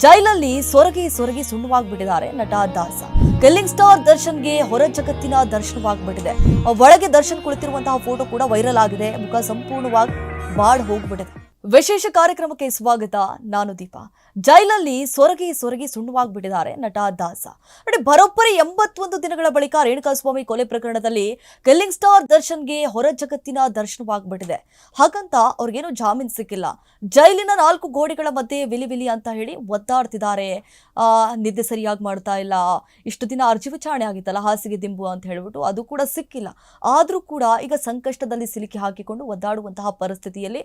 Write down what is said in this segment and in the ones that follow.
ಜೈಲಲ್ಲಿ ಸೊರಗಿ ಸೊರಗಿ ಸುಣ್ಣವಾಗ್ಬಿಟ್ಟಿದ್ದಾರೆ ನಟ ದಾಸ. ಕಿಲ್ಲಿಂಗ್ ಸ್ಟಾರ್ ದರ್ಶನ್ಗೆ ಹೊರ ಜಗತ್ತಿನ ದರ್ಶನವಾಗ್ಬಿಟ್ಟಿದೆ. ಒಳಗೆ ದರ್ಶನ್ ಕುಳಿತಿರುವಂತಹ ಫೋಟೋ ಕೂಡ ವೈರಲ್ ಆಗಿದೆ. ಮುಖ ಸಂಪೂರ್ಣವಾಗಿ ಬಾಡ್ ಹೋಗ್ಬಿಟ್ಟಿದೆ. ವಿಶೇಷ ಕಾರ್ಯಕ್ರಮಕ್ಕೆ ಸ್ವಾಗತ, ನಾನು ದೀಪಾ. ಜೈಲಲ್ಲಿ ಸೊರಗಿ ಸೊರಗಿ ಸುಣ್ಣವಾಗ್ಬಿಟ್ಟಿದ್ದಾರೆ ನಟ ದಾಸ. ನೋಡಿ, ಬರೋಬ್ಬರಿ ಎಂಬತ್ತೊಂದು ದಿನಗಳ ಬಳಿಕ ರೇಣುಕಾಸ್ವಾಮಿ ಕೊಲೆ ಪ್ರಕರಣದಲ್ಲಿ ಕಿಲ್ಲಿಂಗ್ ಸ್ಟಾರ್ ದರ್ಶನ್ಗೆ ಹೊರ ಜಗತ್ತಿನ ದರ್ಶನವಾಗ್ಬಿಟ್ಟಿದೆ. ಹಾಗಂತ ಅವ್ರಿಗೇನು ಜಾಮೀನು ಸಿಕ್ಕಿಲ್ಲ. ಜೈಲಿನ ನಾಲ್ಕು ಗೋಡೆಗಳ ಮಧ್ಯೆ ವಿಲಿ ವಿಲಿ ಅಂತ ಹೇಳಿ ಒದ್ದಾಡ್ತಿದ್ದಾರೆ. ನಿದ್ದೆ ಸರಿಯಾಗಿ ಮಾಡ್ತಾ ಇಲ್ಲ. ಇಷ್ಟು ದಿನ ಅರ್ಜಿ ವಿಚಾರಣೆ ಆಗಿತ್ತಲ್ಲ, ಹಾಸಿಗೆ ದಿಂಬು ಅಂತ ಹೇಳ್ಬಿಟ್ಟು ಅದು ಕೂಡ ಸಿಕ್ಕಿಲ್ಲ. ಆದರೂ ಕೂಡ ಈಗ ಸಂಕಷ್ಟದಲ್ಲಿ ಸಿಲುಕಿ ಹಾಕಿಕೊಂಡು ಒದ್ದಾಡುವಂತಹ ಪರಿಸ್ಥಿತಿಯಲ್ಲಿ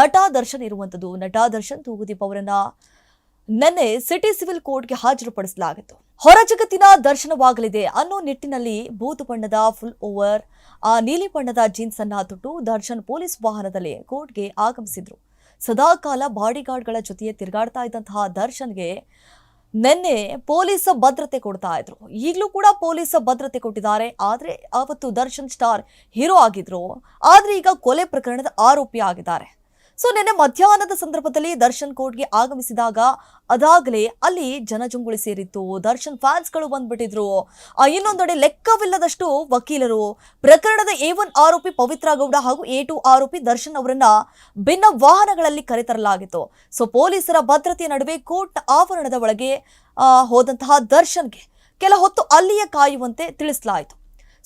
ನಟ ದರ್ಶನ್ ಇರುವಂಥದ್ದು. ನಟ ದರ್ಶನ್ ತೂಗುದೀಪ್ ಅವರನ್ನ ನಿನ್ನೆ ಸಿಟಿ ಸಿವಿಲ್ ಕೋರ್ಟ್ಗೆ ಹಾಜರುಪಡಿಸಲಾಗಿತ್ತು. ಹೊರ ಜಗತ್ತಿನ ದರ್ಶನವಾಗಲಿದೆ ಅನ್ನೋ ನಿಟ್ಟಿನಲ್ಲಿ ಬೂದು ಬಣ್ಣದ ಫುಲ್ ಓವರ್, ಆ ನೀಲಿ ಬಣ್ಣದ ಜೀನ್ಸ್ ಅನ್ನ ತೊಟ್ಟು ದರ್ಶನ್ ಪೊಲೀಸ್ ವಾಹನದಲ್ಲಿ ಕೋರ್ಟ್ಗೆ ಆಗಮಿಸಿದ್ರು. ಸದಾಕಾಲ ಬಾಡಿಗಾರ್ಡ್ಗಳ ಜೊತೆಯೇ ತಿರುಗಾಡ್ತಾ ಇದ್ದಂತಹ ದರ್ಶನ್ಗೆ ನಿನ್ನೆ ಪೊಲೀಸ್ ಭದ್ರತೆ ಕೊಡ್ತಾ ಇದ್ರು. ಈಗಲೂ ಕೂಡ ಪೊಲೀಸ್ ಭದ್ರತೆ ಕೊಟ್ಟಿದ್ದಾರೆ, ಆದ್ರೆ ಅವತ್ತು ದರ್ಶನ್ ಸ್ಟಾರ್ ಹೀರೋ ಆಗಿದ್ರು. ಆದ್ರೆ ಈಗ ಕೊಲೆ ಪ್ರಕರಣದ ಆರೋಪಿ ಆಗಿದ್ದಾರೆ. ಸೊ ನಿನ್ನೆ ಮಧ್ಯಾಹ್ನದ ಸಂದರ್ಭದಲ್ಲಿ ದರ್ಶನ್ ಕೋರ್ಟ್ಗೆ ಆಗಮಿಸಿದಾಗ ಅದಾಗಲೇ ಅಲ್ಲಿ ಜನಜುಂಗುಳಿ ಸೇರಿತ್ತು. ದರ್ಶನ್ ಫ್ಯಾನ್ಸ್ಗಳು ಬಂದ್ಬಿಟ್ಟಿದ್ರು. ಇನ್ನೊಂದೆಡೆ ಲೆಕ್ಕವಿಲ್ಲದಷ್ಟು ವಕೀಲರು, ಪ್ರಕರಣದ ಎ ಒನ್ ಆರೋಪಿ ಪವಿತ್ರ ಗೌಡ ಹಾಗೂ ಎ ಟು ಆರೋಪಿ ದರ್ಶನ್ ಅವರನ್ನ ಭಿನ್ನ ವಾಹನಗಳಲ್ಲಿ ಕರೆತರಲಾಗಿತ್ತು. ಸೊ ಪೊಲೀಸರ ಭದ್ರತೆಯ ನಡುವೆ ಕೋರ್ಟ್ ಆವರಣದ ಒಳಗೆ ಹೋದಂತಹ ದರ್ಶನ್ಗೆ ಕೆಲ ಹೊತ್ತು ಅಲ್ಲಿಯೇ ಕಾಯುವಂತೆ ತಿಳಿಸಲಾಯಿತು.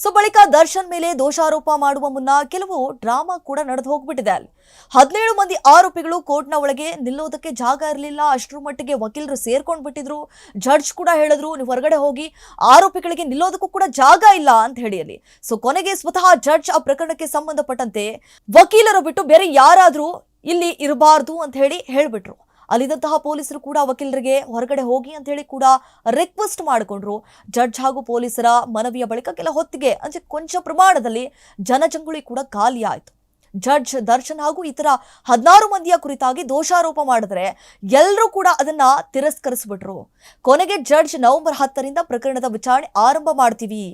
ಸೊ ಬಳಿಕ ದರ್ಶನ್ ಮೇಲೆ ದೋಷಾರೋಪ ಮಾಡುವ ಮುನ್ನ ಕೆಲವು ಡ್ರಾಮಾ ಕೂಡ ನಡೆದು ಹೋಗ್ಬಿಟ್ಟಿದೆ ಅಲ್ಲಿ. ಹದಿನೇಳು ಮಂದಿ ಆರೋಪಿಗಳು ಕೋರ್ಟ್ನ ಒಳಗೆ ನಿಲ್ಲೋದಕ್ಕೆ ಜಾಗ ಇರಲಿಲ್ಲ, ಅಷ್ಟರ ಮಟ್ಟಿಗೆ ವಕೀಲರು ಸೇರ್ಕೊಂಡು ಬಿಟ್ಟಿದ್ರು ಜಡ್ಜ್ ಕೂಡ ಹೇಳಿದ್ರು, ನೀವು ಹೊರಗಡೆ ಹೋಗಿ ಆರೋಪಿಗಳಿಗೆ ನಿಲ್ಲೋದಕ್ಕೂ ಕೂಡ ಜಾಗ ಇಲ್ಲ ಅಂತ ಹೇಳಿ ಸೊ ಕೊನೆಗೆ ಸ್ವತಃ ಜಡ್ಜ್ ಆ ಪ್ರಕರಣಕ್ಕೆ ಸಂಬಂಧಪಟ್ಟಂತೆ ವಕೀಲರು ಬಿಟ್ಟು ಬೇರೆ ಯಾರಾದರೂ ಇಲ್ಲಿ ಇರಬಾರ್ದು ಅಂತ ಹೇಳಿ ಹೇಳ್ಬಿಟ್ರು. ಅಲ್ಲಿದ್ದಂತಹ ಪೊಲೀಸರು ಕೂಡ ವಕೀಲರಿಗೆ ಹೊರಗಡೆ ಹೋಗಿ ಅಂತ ಹೇಳಿ ಕೂಡ ರಿಕ್ವೆಸ್ಟ್ ಮಾಡಿಕೊಂಡ್ರು. ಜಡ್ಜ್ ಹಾಗೂ ಪೊಲೀಸರ ಮನವಿಯ ಬಳಿಕ ಕೆಲ ಹೊತ್ತಿಗೆ, ಅಂದ್ರೆ ಕೊಂಚ ಪ್ರಮಾಣದಲ್ಲಿ ಜನಜಂಗುಳಿ ಕೂಡ ಖಾಲಿ ಆಯಿತು. ಜಡ್ಜ್ ದರ್ಶನ್ ಹಾಗೂ ಇತರ ಹದಿನಾರು ಮಂದಿಯ ಕುರಿತಾಗಿ ದೋಷಾರೋಪ ಮಾಡಿದ್ರೆ ಎಲ್ಲರೂ ಕೂಡ ಅದನ್ನ ತಿರಸ್ಕರಿಸ್ಬಿಟ್ರು. ಕೊನೆಗೆ ಜಡ್ಜ್ ನವೆಂಬರ್ ಹತ್ತರಿಂದ ಪ್ರಕರಣದ ವಿಚಾರಣೆ ಆರಂಭ ಮಾಡ್ತೀವಿ.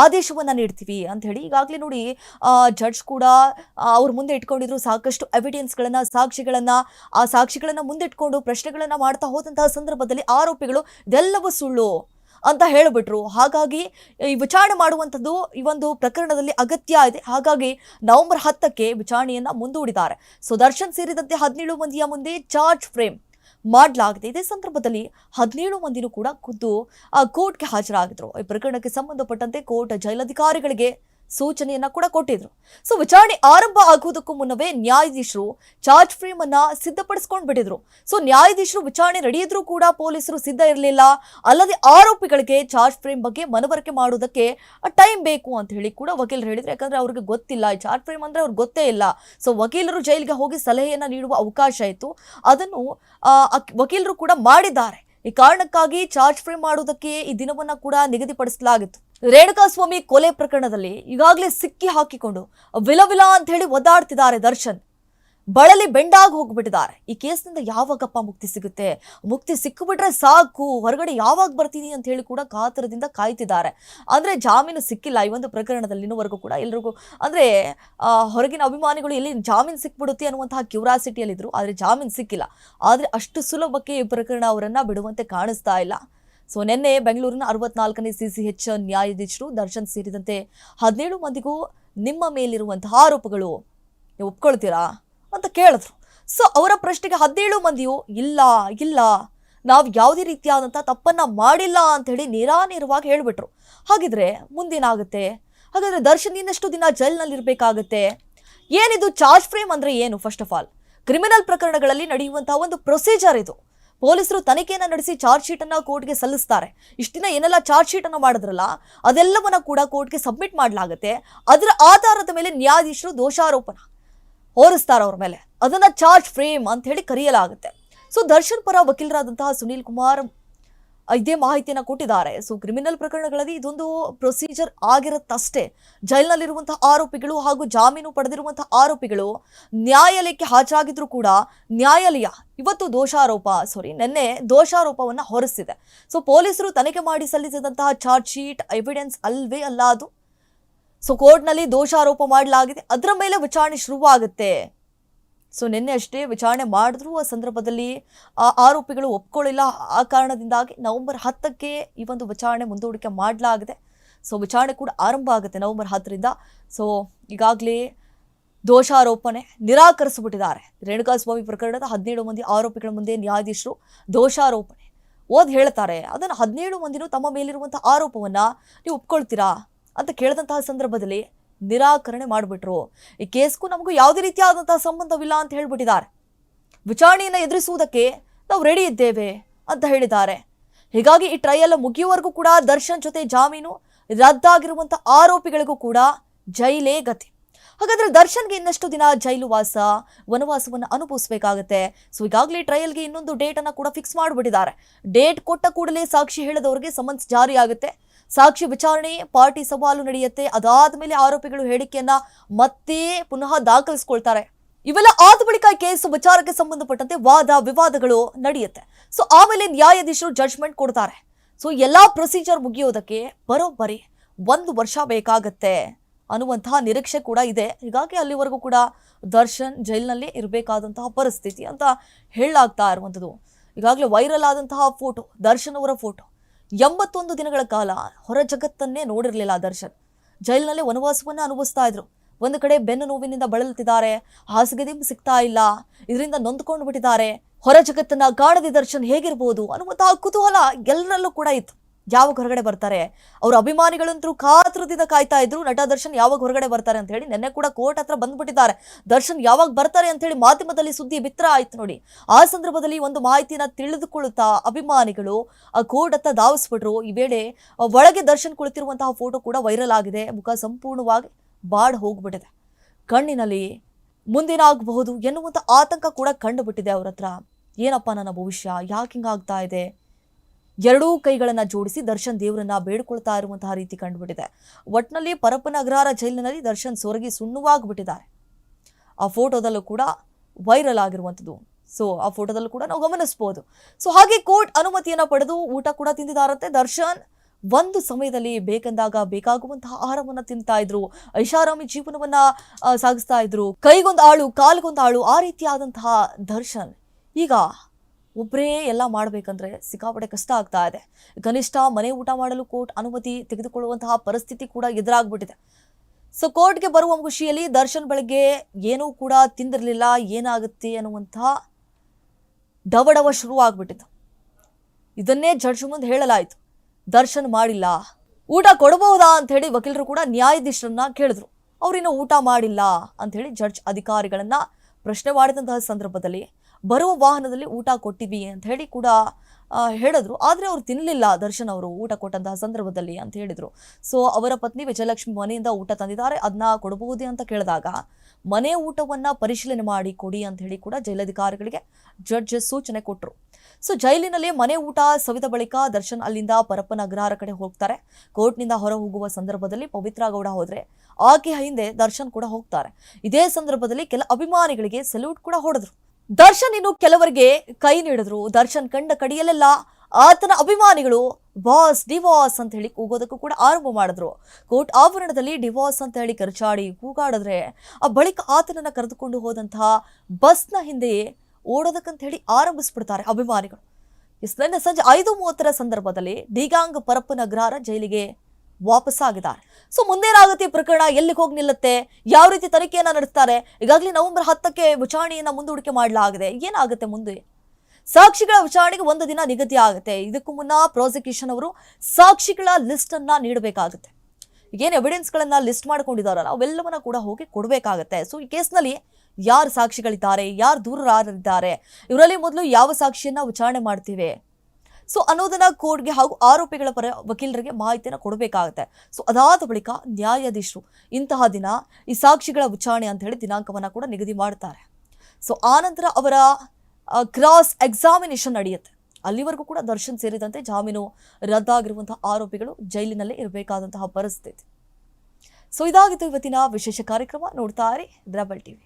ಆದೇಶವನ್ನ ನೀಡ್ತೀವಿ ಅಂತ ಹೇಳಿ ಈಗಾಗಲೇ ನೋಡಿ ಜಡ್ಜ್ ಕೂಡ ಅವ್ರ ಮುಂದೆ ಇಟ್ಕೊಂಡಿದ್ರು ಸಾಕಷ್ಟು ಎವಿಡೆನ್ಸ್ಗಳನ್ನು ಸಾಕ್ಷಿಗಳನ್ನು, ಆ ಸಾಕ್ಷಿಗಳನ್ನು ಮುಂದೆ ಇಟ್ಕೊಂಡು ಪ್ರಶ್ನೆಗಳನ್ನ ಮಾಡ್ತಾ ಹೋದಂತಹ ಸಂದರ್ಭದಲ್ಲಿ ಆರೋಪಿಗಳು ಇದೆಲ್ಲವೂ ಸುಳ್ಳು ಅಂತ ಹೇಳಿಬಿಟ್ರು. ಹಾಗಾಗಿ ಈ ವಿಚಾರಣೆ ಮಾಡುವಂಥದ್ದು ಈ ಒಂದು ಪ್ರಕರಣದಲ್ಲಿ ಅಗತ್ಯ ಇದೆ. ಹಾಗಾಗಿ ನವೆಂಬರ್ ಹತ್ತಕ್ಕೆ ವಿಚಾರಣೆಯನ್ನು ಮುಂದೂಡಿದ್ದಾರೆ. ಸುದರ್ಶನ್ ಸೇರಿದಂತೆ ಹದಿನೇಳು ಮಂದಿಯ ಮುಂದೆ ಚಾರ್ಜ್ ಫ್ರೇಮ್ ಮಾಡಲಾಗಿದೆ ಇದೇ ಸಂದರ್ಭದಲ್ಲಿ ಹದಿನೇಳು ಮಂದಿನೂ ಕೂಡ ಖುದ್ದು ಕೋರ್ಟ್ಗೆ ಹಾಜರಾಗಿದ್ರು. ಈ ಪ್ರಕರಣಕ್ಕೆ ಸಂಬಂಧಪಟ್ಟಂತೆ ಕೋರ್ಟ್ ಜೈಲಧಿಕಾರಿಗಳಿಗೆ ಸೂಚನೆಯನ್ನ ಕೂಡ ಕೊಟ್ಟಿದ್ರು. ಸೊ ವಿಚಾರಣೆ ಆರಂಭ ಆಗುವುದಕ್ಕೂ ಮುನ್ನವೇ ನ್ಯಾಯಾಧೀಶರು ಚಾರ್ಜ್ ಫ್ರೇಮ್ ಅನ್ನ ಸಿದ್ಧಪಡಿಸ್ಕೊಂಡು ಬಿಟ್ಟಿದ್ರು. ಸೊ ನ್ಯಾಯಾಧೀಶರು ವಿಚಾರಣೆ ನಡೆಯಿದ್ರೂ ಕೂಡ ಪೊಲೀಸರು ಸಿದ್ಧ ಇರಲಿಲ್ಲ. ಅಲ್ಲದೆ ಆರೋಪಿಗಳಿಗೆ ಚಾರ್ಜ್ ಫ್ರೇಮ್ ಬಗ್ಗೆ ಮನವರಿಕೆ ಮಾಡುವುದಕ್ಕೆ ಟೈಮ್ ಬೇಕು ಅಂತ ಹೇಳಿ ಕೂಡ ವಕೀಲರು ಹೇಳಿದ್ರು. ಯಾಕಂದ್ರೆ ಅವ್ರಿಗೆ ಗೊತ್ತಿಲ್ಲ. ಈ ಚಾರ್ಜ್ ಫ್ರೇಮ್ ಅಂದ್ರೆ ಅವ್ರಿಗೆ ಗೊತ್ತೇ ಇಲ್ಲ. ಸೊ ವಕೀಲರು ಜೈಲಿಗೆ ಹೋಗಿ ಸಲಹೆಯನ್ನ ನೀಡುವ ಅವಕಾಶ ಇತ್ತು. ಅದನ್ನು ವಕೀಲರು ಕೂಡ ಮಾಡಿದ್ದಾರೆ. ಈ ಕಾರಣಕ್ಕಾಗಿ ಚಾರ್ಜ್ ಫ್ರೇಮ್ ಮಾಡುವುದಕ್ಕೆ ಈ ದಿನವನ್ನ ಕೂಡ ನಿಗದಿಪಡಿಸಲಾಗಿತ್ತು. ರೇಣುಕಾಸ್ವಾಮಿ ಕೊಲೆ ಪ್ರಕರಣದಲ್ಲಿ ಈಗಾಗಲೇ ಸಿಕ್ಕಿ ಹಾಕಿಕೊಂಡು ವಿಲವಿಲ ಅಂತ ಹೇಳಿ ಒದ್ದಾಡ್ತಿದ್ದಾರೆ ದರ್ಶನ್. ಬಳಲಿ ಬೆಂಡಾಗಿ ಹೋಗ್ಬಿಟ್ಟಿದ್ದಾರೆ. ಈ ಕೇಸ್ನಿಂದ ಯಾವಾಗಪ್ಪ ಮುಕ್ತಿ ಸಿಗುತ್ತೆ? ಮುಕ್ತಿ ಸಿಕ್ಕಿಬಿಟ್ರೆ ಸಾಕು. ಹೊರಗಡೆ ಯಾವಾಗ ಬರ್ತೀನಿ ಅಂತ ಹೇಳಿ ಕೂಡ ಕಾತರದಿಂದ ಕಾಯ್ತಿದ್ದಾರೆ. ಅಂದ್ರೆ ಜಾಮೀನು ಸಿಕ್ಕಿಲ್ಲ ಈ ಒಂದು ಪ್ರಕರಣದಲ್ಲಿ ಇನ್ನೂವರೆಗೂ ಕೂಡ ಎಲ್ರಿಗೂ. ಅಂದ್ರೆ ಹೊರಗಿನ ಅಭಿಮಾನಿಗಳು ಎಲ್ಲಿ ಜಾಮೀನು ಸಿಕ್ಬಿಡುತ್ತೆ ಅನ್ನುವಂತಹ ಕ್ಯೂರಾಸಿಟಿಯಲ್ಲಿದ್ರು, ಆದರೆ ಜಾಮೀನು ಸಿಕ್ಕಿಲ್ಲ. ಆದರೆ ಅಷ್ಟು ಸುಲಭಕ್ಕೆ ಈ ಪ್ರಕರಣ ಅವರನ್ನ ಬಿಡುವಂತೆ ಕಾಣಿಸ್ತಾ ಇಲ್ಲ. ಸೊ ನಿನ್ನೆ ಬೆಂಗಳೂರಿನ ಅರವತ್ನಾಲ್ಕನೇ ಸಿ ಸಿ ಎಚ್ ನ್ಯಾಯಾಧೀಶರು ದರ್ಶನ್ ಸೇರಿದಂತೆ ಹದಿನೇಳು ಮಂದಿಗೂ ನಿಮ್ಮ ಮೇಲಿರುವಂತಹ ಆರೋಪಗಳು ನೀವು ಒಪ್ಕೊಳ್ತೀರಾ ಅಂತ ಕೇಳಿದ್ರು. ಸೊ ಅವರ ಪ್ರಶ್ನೆಗೆ ಹದಿನೇಳು ಮಂದಿಯು ಇಲ್ಲ ಇಲ್ಲ, ನಾವು ಯಾವುದೇ ರೀತಿಯಾದಂಥ ತಪ್ಪನ್ನು ಮಾಡಿಲ್ಲ ಹೇಳಿ ಹೇಳಿಬಿಟ್ರು ಹೇಳ್ಬಿಟ್ರು. ಹಾಗಿದ್ರೆ ಮುಂದೇನಾಗುತ್ತೆ? ಹಾಗಾದರೆ ದರ್ಶನ್ ಇನ್ನಷ್ಟು ದಿನ ಜೈಲ್ನಲ್ಲಿರಬೇಕಾಗತ್ತೆ? ಏನಿದು ಚಾರ್ಜ್ ಫ್ರೇಮ್ ಅಂದರೆ ಏನು ಫಸ್ಟ್ ಆಫ್ ಆಲ್ ಕ್ರಿಮಿನಲ್ ಪ್ರಕರಣಗಳಲ್ಲಿ ನಡೆಯುವಂತಹ ಒಂದು ಪ್ರೊಸೀಜರ್ ಇದು. ಪೊಲೀಸರು ತನಿಖೆಯನ್ನು ನಡೆಸಿ ಚಾರ್ಜ್ ಶೀಟ್ ಅನ್ನ ಕೋರ್ಟ್ಗೆ ಸಲ್ಲಿಸ್ತಾರೆ. ಇಷ್ಟು ದಿನ ಏನೆಲ್ಲ ಚಾರ್ಜ್ ಶೀಟ್ ಅನ್ನು ಮಾಡಿದ್ರಲ್ಲ, ಅದೆಲ್ಲವನ್ನ ಕೂಡ ಕೋರ್ಟ್ಗೆ ಸಬ್ಮಿಟ್ ಮಾಡಲಾಗುತ್ತೆ. ಅದರ ಆಧಾರದ ಮೇಲೆ ನ್ಯಾಯಾಧೀಶರು ದೋಷಾರೋಪಣ ಹೋರಿಸ್ತಾರೆ ಅವ್ರ ಮೇಲೆ. ಅದನ್ನ ಚಾರ್ಜ್ ಫ್ರೇಮ್ ಅಂತ ಹೇಳಿ ಕರೆಯಲಾಗುತ್ತೆ. ಸೊ ದರ್ಶನ್ ಪರ ವಕೀಲರಾದಂತಹ ಸುನೀಲ್ ಕುಮಾರ್ ಇದೇ ಮಾಹಿತಿಯನ್ನ ಕೊಟ್ಟಿದ್ದಾರೆ. ಸೊ ಕ್ರಿಮಿನಲ್ ಪ್ರಕರಣಗಳಲ್ಲಿ ಇದೊಂದು ಪ್ರೊಸೀಜರ್ ಆಗಿರುತ್ತಷ್ಟೇ. ಜೈಲಿನಲ್ಲಿರುವಂತಹ ಆರೋಪಿಗಳು ಹಾಗೂ ಜಾಮೀನು ಪಡೆದಿರುವಂತಹ ಆರೋಪಿಗಳು ನ್ಯಾಯಾಲಯಕ್ಕೆ ಹಾಜರಾಗಿದ್ರು ಕೂಡ ನ್ಯಾಯಾಲಯ ಇವತ್ತು ದೋಷಾರೋಪ ಸಾರಿ ನಿನ್ನೆ ದೋಷಾರೋಪವನ್ನ ಹೊರಿಸಿದೆ. ಸೊ ಪೊಲೀಸರು ತನಿಖೆ ಮಾಡಿ ಸಲ್ಲಿಸಿದಂತಹ ಚಾರ್ಜ್ ಶೀಟ್ ಎವಿಡೆನ್ಸ್ ಅಲ್ವೇ ಅಲ್ಲ ಅದು? ಸೊ ಕೋರ್ಟ್ನಲ್ಲಿ ದೋಷಾರೋಪ ಮಾಡಲಾಗಿದೆ. ಅದರ ಮೇಲೆ ವಿಚಾರಣೆ ಶುರುವಾಗುತ್ತೆ. ಸೊ ನಿನ್ನೆ ಅಷ್ಟೇ ವಿಚಾರಣೆ ಮಾಡಿದ್ರು. ಆ ಸಂದರ್ಭದಲ್ಲಿ, ಆ ಆರೋಪಿಗಳು ಒಪ್ಕೊಳ್ಳಿಲ್ಲ. ಆ ಕಾರಣದಿಂದಾಗಿ ನವೆಂಬರ್ ಹತ್ತಕ್ಕೆ ಈ ಒಂದು ವಿಚಾರಣೆ ಮುಂದೂಡಿಕೆ ಮಾಡಲಾಗಿದೆ. ಸೊ ವಿಚಾರಣೆ ಕೂಡ ಆರಂಭ ಆಗುತ್ತೆ ನವೆಂಬರ್ ಹತ್ತರಿಂದ. ಸೊ ಈಗಾಗಲೇ ದೋಷಾರೋಪಣೆ ನಿರಾಕರಿಸಿಬಿಟ್ಟಿದ್ದಾರೆ. ರೇಣುಕಾಸ್ವಾಮಿ ಪ್ರಕರಣದ ಹದಿನೇಳು ಮಂದಿ ಆರೋಪಿಗಳ ಮುಂದೆ ನ್ಯಾಯಾಧೀಶರು ದೋಷಾರೋಪಣೆ. ಓದ್ ಹೇಳ್ತಾರೆ, ಅದನ್ನು ಹದಿನೇಳು ಮಂದಿನೂ ತಮ್ಮ ಮೇಲಿರುವಂಥ ಆರೋಪವನ್ನ ನೀವು ಒಪ್ಕೊಳ್ತೀರಾ? ಅಂತ ಕೇಳಿದಂತಹ ಸಂದರ್ಭದಲ್ಲಿ ನಿರಾಕರಣೆ ಮಾಡಿಬಿಟ್ರು. ಈ ಕೇಸ್ಗೂ ನಮಗೂ ಯಾವುದೇ ರೀತಿಯಾದಂತಹ ಸಂಬಂಧವಿಲ್ಲ ಅಂತ ಹೇಳ್ಬಿಟ್ಟಿದ್ದಾರೆ. ವಿಚಾರಣೆಯನ್ನು ಎದುರಿಸುವುದಕ್ಕೆ ನಾವು ರೆಡಿ ಇದ್ದೇವೆ ಅಂತ ಹೇಳಿದ್ದಾರೆ. ಹೀಗಾಗಿ ಈ ಟ್ರಯಲ್ ಮುಗಿಯುವವರೆಗೂ ಕೂಡ ದರ್ಶನ್ ಜೊತೆ ಜಾಮೀನು ರದ್ದಾಗಿರುವಂಥ ಆರೋಪಿಗಳಿಗೂ ಕೂಡ ಜೈಲೇ ಗತಿ. ಹಾಗಾದ್ರೆ ದರ್ಶನ್ಗೆ ಇನ್ನಷ್ಟು ದಿನ ಜೈಲು ವಾಸ, ವನವಾಸವನ್ನು ಅನುಭವಿಸಬೇಕಾಗತ್ತೆ. ಸೊ ಈಗಾಗಲೇ ಟ್ರಯಲ್ಗೆ ಇನ್ನೊಂದು ಡೇಟ್ ಕೂಡ ಫಿಕ್ಸ್ ಮಾಡಿಬಿಟ್ಟಿದ್ದಾರೆ. ಡೇಟ್ ಕೊಟ್ಟ ಕೂಡಲೇ ಸಾಕ್ಷಿ ಹೇಳಿದವರಿಗೆ ಸಮನ್ಸ್ ಜಾರಿ ಆಗುತ್ತೆ ಸಾಕ್ಷಿ ವಿಚಾರಣೆ, ಪಾರ್ಟಿ ಸವಾಲು ನಡೆಯುತ್ತೆ. ಅದಾದ ಮೇಲೆ ಆರೋಪಿಗಳು ಹೇಳಿಕೆಯನ್ನ ಮತ್ತೆ ಪುನಃ ದಾಖಲಿಸ್ಕೊಳ್ತಾರೆ. ಇವೆಲ್ಲ ಆದ ಬಳಿಕ ಕೇಸ್ ವಿಚಾರಕ್ಕೆ ಸಂಬಂಧಪಟ್ಟಂತೆ ವಾದ, ವಿವಾದಗಳು ನಡೆಯುತ್ತೆ. ಸೊ ಆಮೇಲೆ ನ್ಯಾಯಾಧೀಶರು ಜಡ್ಜ್ಮೆಂಟ್ ಕೊಡ್ತಾರೆ. ಸೊ ಎಲ್ಲಾ ಪ್ರೊಸೀಜರ್ ಮುಗಿಯೋದಕ್ಕೆ ಬರೋಬ್ಬರಿ ಒಂದು ವರ್ಷ ಬೇಕಾಗತ್ತೆ ಅನ್ನುವಂತಹ ನಿರೀಕ್ಷೆ ಕೂಡ ಇದೆ. ಹೀಗಾಗಿ ಅಲ್ಲಿವರೆಗೂ ಕೂಡ ದರ್ಶನ್ ಜೈಲಿನಲ್ಲಿ ಇರಬೇಕಾದಂತಹ ಪರಿಸ್ಥಿತಿ ಅಂತ ಹೇಳಲಾಗ್ತಾ ಇರುವಂಥದ್ದು. ಈಗಾಗಲೇ ವೈರಲ್ ಆದಂತಹ ಫೋಟೋ ದರ್ಶನ್ ಅವರ ಫೋಟೋ ಎಂಬತ್ತೊಂದು ದಿನಗಳ ಕಾಲ ಹೊರ ಜಗತ್ತನ್ನೇ ನೋಡಿರಲಿಲ್ಲ ದರ್ಶನ್. ಜೈಲಿನಲ್ಲಿ ವನವಾಸವನ್ನ ಅನುಭವಿಸ್ತಾ ಇದ್ರು. ಒಂದು ಕಡೆ ಬೆನ್ನು ನೋವಿನಿಂದ ಬಳಲುತ್ತಿದ್ದಾರೆ. ಹಾಸಿಗೆ ಸಿಗ್ತಾ ಇಲ್ಲ. ಇದರಿಂದ ನೊಂದ್ಕೊಂಡು ಬಿಟ್ಟಿದ್ದಾರೆ ಹೊರ ಜಗತ್ತನ್ನ ಕಾಣದಿ ದರ್ಶನ್ ಹೇಗಿರ್ಬೋದು ಅನ್ನುವಂತಹ ಕುತೂಹಲ ಎಲ್ಲರಲ್ಲೂ ಕೂಡ ಇತ್ತು. ಯಾವಾಗ ಹೊರಗಡೆ ಬರ್ತಾರೆ? ಅವ್ರ ಅಭಿಮಾನಿಗಳಂತೂ ಕಾತುರದಿಂದ ಕಾಯ್ತಾ ಇದ್ರು. ನಟ ದರ್ಶನ್ ಯಾವಾಗ ಹೊರಗಡೆ ಬರ್ತಾರೆ ಅಂತ ಹೇಳಿ ನೆನ್ನೆ ಕೂಡ ಕೋರ್ಟ್ ಹತ್ರ ಬಂದ್ಬಿಟ್ಟಿದ್ದಾರೆ. ದರ್ಶನ್ ಯಾವಾಗ ಬರ್ತಾರೆ ಅಂತ ಹೇಳಿ ಮಾಧ್ಯಮದಲ್ಲಿ ಸುದ್ದಿ ಬಿತ್ತರ ಆಯ್ತು ನೋಡಿ. ಆ ಸಂದರ್ಭದಲ್ಲಿ ಒಂದು ಮಾಹಿತಿನ ತಿಳಿದುಕೊಳ್ಳುತ್ತಾ ಅಭಿಮಾನಿಗಳು, ಆ ಕೋರ್ಟ್ ಹತ್ರ ಧಾವಿಸ್ಬಿಟ್ರು. ಈ ವೇಳೆ ಒಳಗೆ ದರ್ಶನ್ ಕುಳಿತಿರುವಂತಹ ಫೋಟೋ ಕೂಡ ವೈರಲ್ ಆಗಿದೆ. ಮುಖ ಸಂಪೂರ್ಣವಾಗಿ ಬಾಡ್ ಹೋಗ್ಬಿಟ್ಟಿದೆ. ಕಣ್ಣಿನಲ್ಲಿ ಮುಂದೇನಾಗಬಹುದು ಎನ್ನುವಂಥ ಆತಂಕ ಕೂಡ ಕಂಡುಬಿಟ್ಟಿದೆ ಅವ್ರ ಹತ್ರ. ಏನಪ್ಪ ನನ್ನ ಭವಿಷ್ಯ? ಯಾಕೆ ಹಿಂಗಾಗ್ತಾ ಇದೆ? ಎರಡೂ ಕೈಗಳನ್ನು ಜೋಡಿಸಿ ದರ್ಶನ್ ದೇವರನ್ನ ಬೇಡ್ಕೊಳ್ತಾ ಇರುವಂತಹ ರೀತಿ ಕಂಡುಬಿಟ್ಟಿದೆ. ಒಟ್ನಲ್ಲಿ ಪರಪ್ಪನ ಅಗ್ರಹಾರ ಜೈಲಿನಲ್ಲಿ ದರ್ಶನ್ ಸೊರಗಿ ಸುಣ್ಣವಾಗ್ಬಿಟ್ಟಿದ್ದಾರೆ. ಆ ಫೋಟೋದಲ್ಲೂ ಕೂಡ ವೈರಲ್ ಆಗಿರುವಂಥದ್ದು. ಸೊ ಆ ಫೋಟೋದಲ್ಲೂ ಕೂಡ ನಾವು ಗಮನಿಸ್ಬೋದು. ಸೊ ಹಾಗೆ ಕೋರ್ಟ್ ಅನುಮತಿಯನ್ನು ಪಡೆದು ಊಟ ಕೂಡ ತಿಂದಿದ್ದಾರಂತೆ. ದರ್ಶನ್ ಒಂದು ಸಮಯದಲ್ಲಿ ಬೇಕಂದಾಗ ಬೇಕಾಗುವಂತಹ ಆಹಾರವನ್ನು ತಿಂತಾ ಇದ್ರು, ಐಷಾರಾಮಿ ಜೀವನವನ್ನ ಸಾಗಿಸ್ತಾ ಇದ್ರು. ಕೈಗೊಂದು ಆಳು, ಕಾಲ್ಗೊಂದು ಆಳು, ಆ ರೀತಿಯಾದಂತಹ ದರ್ಶನ್ ಈಗ ಒಬ್ಬರೇ ಎಲ್ಲ ಮಾಡಬೇಕಂದ್ರೆ ಸಿಕ್ಕಾಪಟ್ಟೆ ಕಷ್ಟ ಆಗ್ತಾ ಇದೆ. ಕನಿಷ್ಠ ಮನೆ ಊಟ ಮಾಡಲು ಕೋರ್ಟ್ ಅನುಮತಿ ತೆಗೆದುಕೊಳ್ಳುವಂತಹ ಪರಿಸ್ಥಿತಿ ಕೂಡ ಎದುರಾಗ್ಬಿಟ್ಟಿದೆ. ಸೊ ಕೋರ್ಟ್ಗೆ ಬರುವ ಖುಷಿಯಲ್ಲಿ ದರ್ಶನ್ ಬೆಳಗ್ಗೆ ಏನೂ ಕೂಡ ತಿಂದಿರಲಿಲ್ಲ, ಏನಾಗುತ್ತೆ ಅನ್ನುವಂತಹ ಡವಡವ ಶುರು ಆಗ್ಬಿಟ್ಟಿತ್ತು ಇದನ್ನೇ ಜಡ್ಜ್ ಮುಂದೆ ಹೇಳಲಾಯಿತು. ದರ್ಶನ್ ಮಾಡಿಲ್ಲ. ಊಟ ಕೊಡಬಹುದಾ ಅಂತ ಹೇಳಿ ವಕೀಲರು ಕೂಡ ನ್ಯಾಯಾಧೀಶರನ್ನ ಕೇಳಿದ್ರು. ಅವರಿನ್ನು ಊಟ ಮಾಡಿಲ್ಲ ಅಂತ ಹೇಳಿ ಜಡ್ಜ್ ಅಧಿಕಾರಿಗಳನ್ನ ಪ್ರಶ್ನೆ ಮಾಡಿದಂತಹ ಸಂದರ್ಭದಲ್ಲಿ ಬರುವ ವಾಹನದಲ್ಲಿ ಊಟ ಕೊಟ್ಟಿವಿ ಅಂತ ಹೇಳಿ ಕೂಡ ಹೇಳಿದ್ರು. ಆದರೆ ಅವರು ತಿನ್ನಲಿಲ್ಲ ದರ್ಶನ್ ಅವರು ಊಟ ಕೊಟ್ಟಂತಹ ಸಂದರ್ಭದಲ್ಲಿ ಅಂತ ಹೇಳಿದರು. ಸೊ ಅವರ ಪತ್ನಿ ವಿಜಯಲಕ್ಷ್ಮಿ ಮನೆಯಿಂದ ಊಟ ತಂದಿದ್ದಾರೆ. ಅದನ್ನ ಕೊಡಬಹುದೇ ಅಂತ ಕೇಳಿದಾಗ, ಮನೆ ಊಟವನ್ನು ಪರಿಶೀಲನೆ ಮಾಡಿ ಕೊಡಿ ಅಂತ ಹೇಳಿ ಕೂಡ ಜೈಲಧಿಕಾರಿಗಳಿಗೆ ಜಡ್ಜ್ ಸೂಚನೆ ಕೊಟ್ಟರು ಸೊ ಜೈಲಿನಲ್ಲಿ ಮನೆ ಊಟ ಸವಿದ ಬಳಿಕ ದರ್ಶನ್ ಅಲ್ಲಿಂದ ಪರಪ್ಪನ ಅಗ್ರಹಾರ ಕಡೆ ಹೋಗ್ತಾರೆ. ಕೋರ್ಟ್ನಿಂದ ಹೊರ ಹೋಗುವ ಸಂದರ್ಭದಲ್ಲಿ ಪವಿತ್ರ ಗೌಡ ಹೋದ್ರೆ, ಆಕೆ ಹಿಂದೆ ದರ್ಶನ್ ಕೂಡ ಹೋಗ್ತಾರೆ. ಇದೇ ಸಂದರ್ಭದಲ್ಲಿ ಕೆಲ ಅಭಿಮಾನಿಗಳಿಗೆ ಸಲ್ಯೂಟ್ ಕೂಡ ಹೊಡೆದ್ರು. ದರ್ಶನ್ ಇನ್ನು ಕೆಲವರಿಗೆ ಕೈ ನೀಡಿದ್ರು. ದರ್ಶನ್ ಕಂಡ ಕಡಿಯಲೆಲ್ಲ ಆತನ ಅಭಿಮಾನಿಗಳು, ಬಾಸ್ ಡಿವಾಸ್ ಅಂತ ಹೇಳಿ ಕೂಗೋದಕ್ಕೂ ಕೂಡ ಆರಂಭ ಮಾಡಿದ್ರು. ಕೋರ್ಟ್ ಆವರಣದಲ್ಲಿ ಡಿವಾಸ್ ಅಂತ ಹೇಳಿ ಕರ್ಚಾಡಿ ಕೂಗಾಡಿದ್ರೆ, ಆ ಬಳಿಕ ಆತನನ್ನ ಕರೆದುಕೊಂಡು ಹೋದಂತಹ ಬಸ್ನ ಹಿಂದೆಯೇ ಓಡೋದಕ್ಕಂತ ಹೇಳಿ ಆರಂಭಿಸ್ಬಿಡ್ತಾರೆ ಅಭಿಮಾನಿಗಳು. ಎಸ್ ಸಂಜೆ ಐದು ಮೂವತ್ತರ ಸಂದರ್ಭದಲ್ಲಿ ದಿಗಾಂಗ್ ಪರಪ್ಪನ ಅಗ್ರಹಾರ ಜೈಲಿಗೆ ವಾಪಸ್ಸಾಗಿದ್ದಾರೆ. ಸೊ ಮುಂದೇನಾಗುತ್ತೆ ಪ್ರಕರಣ? ಎಲ್ಲಿಗೆ ಹೋಗಿ ನಿಲ್ಲುತ್ತೆ? ಯಾವ ರೀತಿ ತನಿಖೆಯನ್ನು ನಡೆಸ್ತಾರೆ? ಈಗಾಗಲೇ ನವೆಂಬರ್ ಹತ್ತಕ್ಕೆ ವಿಚಾರಣೆಯನ್ನು ಮುಂದೂಡಿಕೆ ಮಾಡಲಾಗಿದೆ. ಏನಾಗುತ್ತೆ ಮುಂದೆ? ಸಾಕ್ಷಿಗಳ ವಿಚಾರಣೆಗೆ ಒಂದು ದಿನ ನಿಗದಿ ಆಗುತ್ತೆ. ಇದಕ್ಕೂ ಮುನ್ನ ಪ್ರಾಸಿಕ್ಯೂಷನ್ ಅವರು ಸಾಕ್ಷಿಗಳ ಲಿಸ್ಟ್ ಅನ್ನ ನೀಡಬೇಕಾಗುತ್ತೆ. ಏನು ಎವಿಡೆನ್ಸ್ಗಳನ್ನ ಲಿಸ್ಟ್ ಮಾಡ್ಕೊಂಡಿದ್ದಾರಲ್ಲ, ಅವೆಲ್ಲವನ್ನ ಕೂಡ ಹೋಗಿ ಕೊಡಬೇಕಾಗತ್ತೆ. ಸೊ ಈ ಕೇಸ್ನಲ್ಲಿ ಯಾರು ಸಾಕ್ಷಿಗಳಿದ್ದಾರೆ? ಯಾರು ದೂರರಾರಿದ್ದಾರೆ ಇವರಲ್ಲಿ ಮೊದಲು ಯಾವ ಸಾಕ್ಷಿಯನ್ನ ವಿಚಾರಣೆ ಮಾಡ್ತೀವಿ? ಸೊ ಅನ್ನೋದನ್ನ ಕೋರ್ಟ್ಗೆ ಹಾಗೂ ಆರೋಪಿಗಳ ಪರ ವಕೀಲರಿಗೆ ಮಾಹಿತಿಯನ್ನು ಕೊಡಬೇಕಾಗುತ್ತೆ. ಸೊ ಅದಾದ ಬಳಿಕ ನ್ಯಾಯಾಧೀಶರು ಇಂತಹ ದಿನ ಈ ಸಾಕ್ಷಿಗಳ ವಿಚಾರಣೆ ಅಂತ ಹೇಳಿ ದಿನಾಂಕವನ್ನ ಕೂಡ ನಿಗದಿ ಮಾಡ್ತಾರೆ. ಸೊ ಆನಂತರ ಅವರ ಕ್ರಾಸ್ ಎಕ್ಸಾಮಿನೇಷನ್ ನಡೆಯುತ್ತೆ. ಅಲ್ಲಿವರೆಗೂ ಕೂಡ ದರ್ಶನ್ ಸೇರಿದಂತೆ ಜಾಮೀನು ರದ್ದಾಗಿರುವಂತಹ ಆರೋಪಿಗಳು ಜೈಲಿನಲ್ಲೇ ಇರಬೇಕಾದಂತಹ ಪರಿಸ್ಥಿತಿ. ಸೊ ಇದಾಗಿತ್ತು ಇವತ್ತಿನ ವಿಶೇಷ ಕಾರ್ಯಕ್ರಮ. ನೋಡ್ತಾ ಇರಿ ಡ್ರಬಲ್ ಟಿವಿ